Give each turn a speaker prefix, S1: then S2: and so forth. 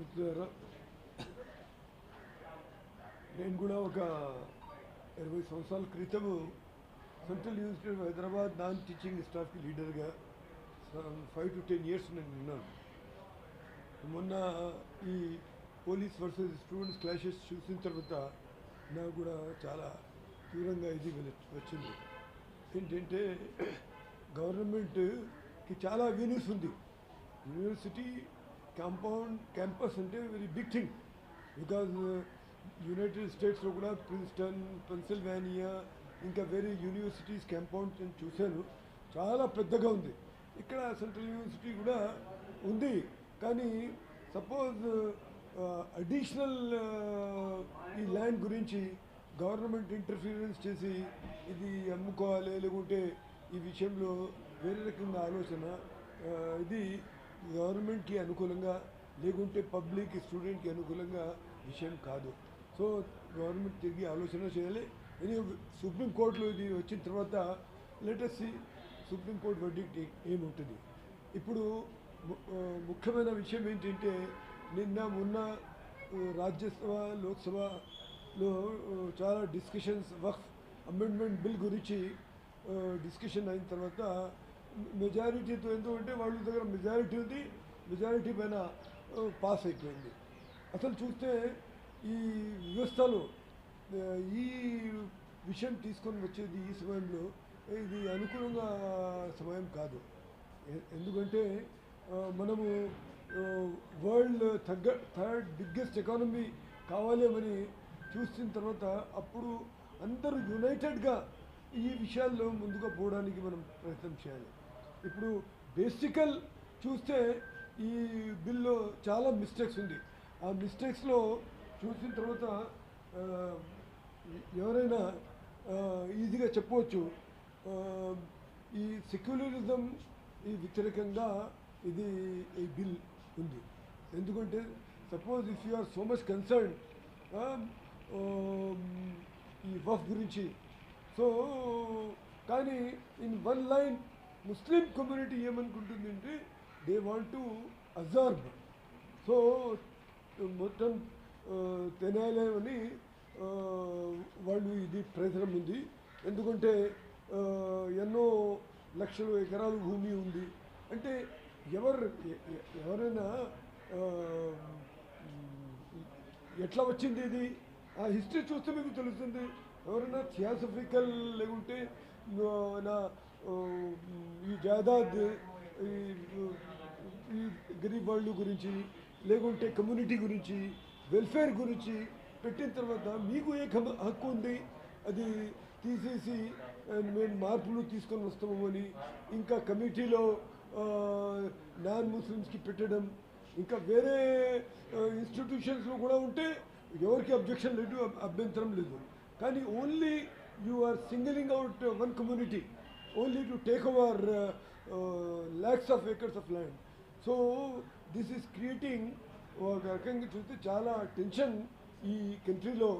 S1: మిత్రులారా నేను కూడా ఒక ఇరవై సంవత్సరాల క్రితము central university of Hyderabad non teaching స్టాఫ్కి లీడర్గా ఫైవ్ టు టెన్ ఇయర్స్ నేను ఉన్నాను. మొన్న ఈ పోలీస్ వర్సెస్ స్టూడెంట్స్ క్లాషెస్ చూసిన తర్వాత నాకు కూడా చాలా తీవ్రంగా ఇది వచ్చింది. ఏంటంటే గవర్నమెంట్కి చాలా వీనెస్ ఉంది. యూనివర్సిటీ కాంపౌండ్ క్యాంపస్ అంటే very big thing because united స్టేట్స్లో కూడా ప్రిన్స్టన్ పెన్సిల్వేనియా ఇంకా వేరే యూనివర్సిటీస్ క్యాంపౌండ్ నేను చూశాను. చాలా పెద్దగా ఉంది. ఇక్కడ సెంట్రల్ యూనివర్సిటీ కూడా ఉంది. కానీ సపోజ్ అడిషనల్ uh, uh, ఈ ల్యాండ్ గురించి గవర్నమెంట్ ఇంటర్ఫీరెన్స్ చేసి ఇది అమ్ముకోవాలి లేకుంటే ఈ విషయంలో వేరే రకంగా ఆలోచన. Uh, ఇది గవర్నమెంట్కి అనుకూలంగా లేకుంటే పబ్లిక్ స్టూడెంట్కి అనుకూలంగా విషయం కాదు. సో గవర్నమెంట్ తిరిగి ఆలోచన చేయాలి. ఇది సుప్రీంకోర్టులో ఇది వచ్చిన తర్వాత లేటెస్ట్ సుప్రీంకోర్టు వర్డిక్ట్ ఏముంటుంది. ఇప్పుడు ముఖ్యమైన విషయం ఏంటంటే నిన్న మొన్న రాజ్యసభ లోక్సభలో చాలా డిస్కషన్స్ వక్ఫ్ అమెండ్మెంట్ బిల్ గురించి డిస్కషన్ అయిన తర్వాత మెజారిటీతో ఎందుకంటే వాళ్ళ దగ్గర మెజారిటీ ఉంది మెజారిటీ పైన పాస్ అయిపోయింది. అసలు చూస్తే ఈ వ్యవస్థలో ఈ విషయం తీసుకొని వచ్చేది ఈ సమయంలో ఇది అనుకూలంగా సమయం కాదు. ఎందుకంటే మనము వరల్డ్ తగ్గ థర్డ్ బిగ్గెస్ట్ ఎకానమీ కావాలి అని చూసిన తర్వాత అప్పుడు అందరూ యునైటెడ్గా ఈ విషయాల్లో ముందుగా పోవడానికి మనం ప్రయత్నం చేయాలి. ఇప్పుడు బేసికల్ చూస్తే ఈ బిల్లో చాలా మిస్టేక్స్ ఉంది. ఆ మిస్టేక్స్లో చూసిన తర్వాత ఎవరైనా ఈజీగా చెప్పవచ్చు. ఈ సెక్యులరిజం ఈ వ్యతిరేకంగా ఇది ఈ బిల్ ఉంది. ఎందుకంటే suppose if you are so much concern ఈ వఫ్ గురించి సో కానీ in one line Muslim community ఏమనుకుంటుందంటే they want to observe so మొత్తం ఆ, వాళ్ళు ఇది ప్రయత్నం ఉంది. ఎందుకంటే ఎన్నో లక్షలు ఎకరాలు భూమి ఉంది. అంటే ఎవరు ఎవరైనా ఎట్లా వచ్చింది ఇది? ఆ హిస్టరీ చూస్తే మీకు తెలుస్తుంది. ఎవరైనా థియాసఫికల్ లేకుంటే నా ఈ జాదాద్ ఈ ఈ గరీబ్ వాళ్ళు గురించి లేకుంటే కమ్యూనిటీ గురించి వెల్ఫేర్ గురించి పెట్టిన తర్వాత మీకు ఏ కమ- హక్కు ఉంది? అది తీసేసి మేము మార్పులు తీసుకొని వస్తాము అని ఇంకా కమిటీలో నాన్ ముస్లిమ్స్కి పెట్టడం ఇంకా వేరే ఇన్స్టిట్యూషన్స్లో కూడా ఉంటే ఎవరికి అబ్జెక్షన్ లేదు అభ్యంతరం లేదు. కానీ only you are singling out one community only to take over lakhs of acres of land so this is creating ఒక రకంగా చూస్తే చాలా టెన్షన్ ఈ కంట్రీలో